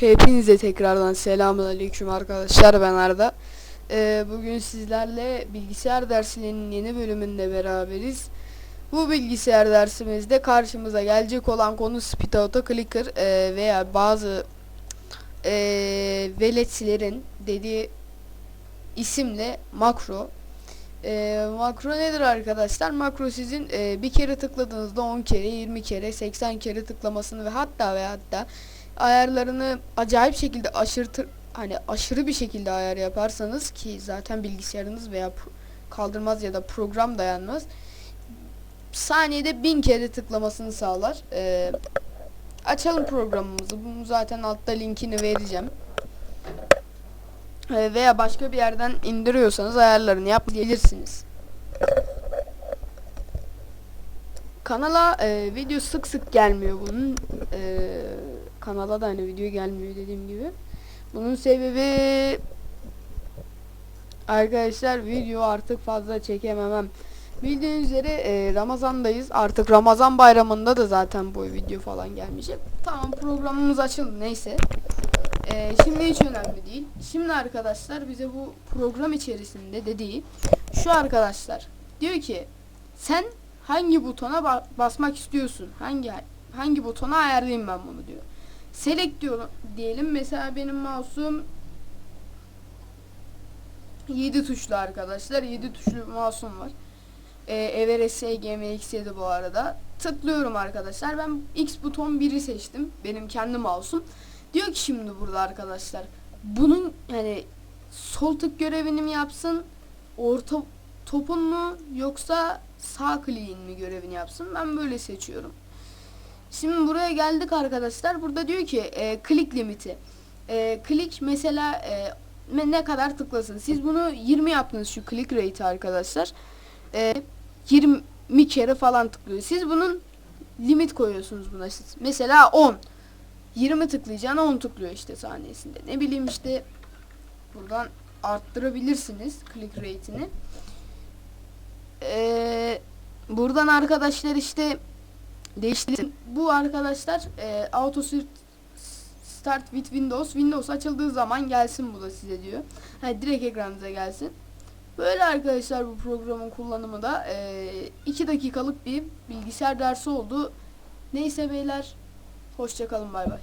Hepinize tekrardan selamünaleyküm arkadaşlar ben Arda. Ee, bugün sizlerle bilgisayar derslerinin yeni bölümünde beraberiz. Bu bilgisayar dersimizde karşımıza gelecek olan konu Speed Auto Clicker ee, veya bazı ee, veletlerin dediği isimle makro. Ee, makro nedir arkadaşlar? Makro sizin ee, bir kere tıkladığınızda 10 kere, 20 kere, 80 kere tıklamasını ve hatta ve hatta ayarlarını acayip şekilde aşırı hani aşırı bir şekilde ayar yaparsanız ki zaten bilgisayarınız veya kaldırmaz ya da program dayanmaz saniyede bin kere tıklamasını sağlar. Ee, açalım programımızı. Bunu zaten altta linkini vereceğim. Ee, veya başka bir yerden indiriyorsanız ayarlarını yapabilirsiniz. Kanala e, video sık sık gelmiyor bunun. E, kanala da hani video gelmiyor dediğim gibi. Bunun sebebi arkadaşlar video artık fazla çekememem. Bildiğiniz üzere e, Ramazan'dayız. Artık Ramazan bayramında da zaten bu video falan gelmeyecek. Tamam programımız açıldı neyse. E, şimdi hiç önemli değil. Şimdi arkadaşlar bize bu program içerisinde dediği şu arkadaşlar. Diyor ki sen hangi butona ba- basmak istiyorsun? Hangi hangi butona ayarlayayım ben bunu diyor. Select diyor diyelim. Mesela benim mouse'um 7 tuşlu arkadaşlar. 7 tuşlu mouse'um var. Ee, Everest GMX7 bu arada. Tıklıyorum arkadaşlar. Ben X buton 1'i seçtim. Benim kendi mouse'um. Diyor ki şimdi burada arkadaşlar. Bunun yani sol tık görevini mi yapsın? Orta topun mu yoksa sağ kliğin mi görevini yapsın? Ben böyle seçiyorum. Şimdi buraya geldik arkadaşlar. Burada diyor ki e, klik limiti. E, mesela e, ne kadar tıklasın. Siz bunu 20 yaptınız şu click rate arkadaşlar. E, 20 kere falan tıklıyor. Siz bunun limit koyuyorsunuz buna siz. Mesela 10. 20 tıklayacağına 10 tıklıyor işte saniyesinde. Ne bileyim işte buradan arttırabilirsiniz click rate'ini. Ee, buradan arkadaşlar işte değiştirin. Bu arkadaşlar e, auto start with Windows. Windows açıldığı zaman gelsin bu da size diyor. Ha, direkt ekranınıza gelsin. Böyle arkadaşlar bu programın kullanımı da 2 dakikalık bir bilgisayar dersi oldu. Neyse beyler hoşçakalın bay bay.